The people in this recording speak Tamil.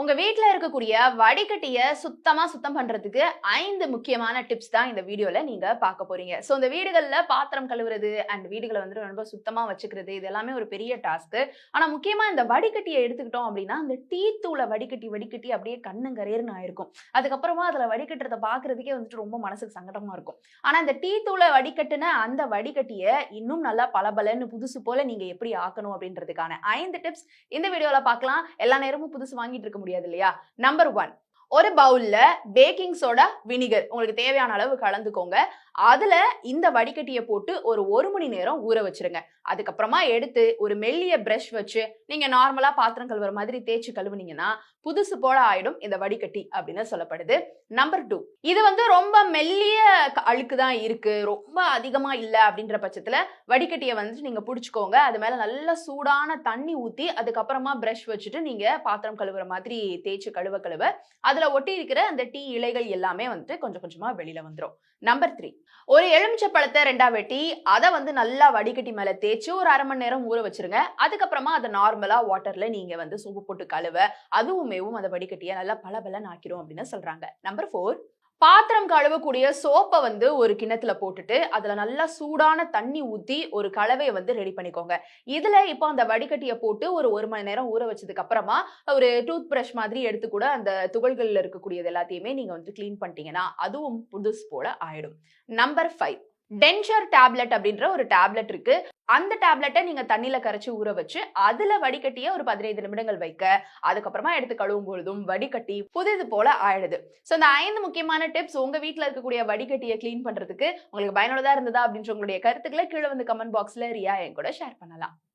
உங்க வீட்ல இருக்கக்கூடிய வடிகட்டிய சுத்தமா சுத்தம் பண்றதுக்கு ஐந்து முக்கியமான டிப்ஸ் தான் இந்த வீடியோல நீங்க பார்க்க போறீங்க. சோ இந்த வீடுகள்ல பாத்திரம் கழுவுறது அண்ட் வீடுகளை வந்து ரொம்ப சுத்தமா வச்சுக்கிறது இது எல்லாமே ஒரு பெரிய டாஸ்க் ஆனா முக்கியமா இந்த வடிகட்டியை எடுத்துக்கிட்டோம் அப்படின்னா அந்த டீ தூளை வடிகட்டி வடிகட்டி அப்படியே கண்ணுங்கரேர்னு ஆயிருக்கும். அதுக்கப்புறமா அதுல வடிகட்டுறத பாக்குறதுக்கே வந்துட்டு ரொம்ப மனசுக்கு சங்கடமா இருக்கும். ஆனா இந்த டீ தூளை வடிகட்டுன அந்த வடிகட்டிய இன்னும் நல்லா பளபளன்னு புதுசு போல நீங்க எப்படி ஆக்கணும் அப்படின்றதுக்கான ஐந்து டிப்ஸ் இந்த வீடியோல பார்க்கலாம். எல்லா நேரமும் புதுசு வாங்கிட்டு இருக்க முடியாது இல்லையா? நம்பர் ஒன் ஒரு பவுல்ல பேக்கிங் சோடா வினிகர் உங்களுக்கு தேவையான அளவு கலந்துக்கோங்க. அதுல இந்த வடிகட்டியை போட்டு ஒரு ஒரு மணி நேரம் ஊற வச்சிருங்க. அதுக்கப்புறமா எடுத்து ஒரு மெல்லிய பிரஷ் வச்சு நீங்க நார்மலா பாத்திரம் கழுவுற மாதிரி தேய்ச்சி கழுவுனீங்கன்னா புதுசு போல ஆயிடும் இந்த வடிகட்டி அப்படின்னு சொல்லப்படுது. நம்பர் டூ இது வந்து ரொம்ப மெல்லிய க- அழுக்கு தான் இருக்கு. ரொம்ப அதிகமா இல்லை அப்படின்ற பட்சத்துல வடிகட்டியை வந்து நீங்க பிடிச்சிக்கோங்க. அது மேல நல்ல சூடான தண்ணி ஊத்தி அதுக்கப்புறமா பிரஷ் வச்சுட்டு நீங்க பாத்திரம் கழுவுற மாதிரி தேய்ச்சி கழுவ கழுவ அது அதுல ஒட்டி இருக்கிற அந்த டீ இலைகள் எல்லாமே வந்துட்டு கொஞ்சம் கொஞ்சமா வெளியில வந்துரும். நம்பர் த்ரீ ஒரு எலுமிச்சை பழத்தை ரெண்டா வெட்டி அதை வந்து நல்லா வடிகட்டி மேல தேய்ச்சி ஒரு அரை மணி நேரம் ஊற வச்சிருங்க. அதுக்கப்புறமா அதை நார்மலா வாட்டர்ல நீங்க வந்து சோப்பு போட்டு கழுவ அதுவுமேவும் அதை வடிகட்டிய நல்லா பளபளன்னு ஆக்கிரும் அப்படின்னு சொல்றாங்க. நம்பர் ஃபோர் பாத்திரம் கழுவக்கூடிய சோப்பை வந்து ஒரு கிணத்துல போட்டுட்டு அதுல நல்லா சூடான தண்ணி ஊத்தி ஒரு கலவையை வந்து ரெடி பண்ணிக்கோங்க. இதுல இப்போ அந்த வடிகட்டியை போட்டு ஒரு ஒரு மணி நேரம் ஊற வச்சதுக்கு அப்புறமா ஒரு டூத் பிரஷ் மாதிரி எடுத்து கூட அந்த துகள்கள்ல இருக்கக்கூடியது எல்லாத்தையுமே நீங்க வந்து க்ளீன் பண்ணிட்டீங்கன்னா அதுவும் புதுசு போல ஆயிடும். நம்பர் ஃபைவ் டென்ஷர் டேப்லெட் அப்படின்ற ஒரு டேப்லெட் இருக்கு. அந்த டேப்லெட்டை நீங்க தண்ணியில கரைச்சு ஊற வச்சு அதுல வடிகட்டிய ஒரு பதினைந்து நிமிடங்கள் வைக்க அதுக்கப்புறமா எடுத்து கழுவும் பொழுதும் வடிகட்டி புதிது போல ஆயிடுது. ஸோ இந்த ஐந்து முக்கியமான டிப்ஸ் உங்க வீட்ல இருக்கக்கூடிய வடிகட்டியை கிளீன் பண்றதுக்கு உங்களுக்கு பயனுள்ளதா இருந்ததா அப்படின்ற உங்களுடைய கருத்துக்களை கீழே வந்து கமெண்ட் பாக்ஸ்ல ரியா என் கூட ஷேர் பண்ணலாம்.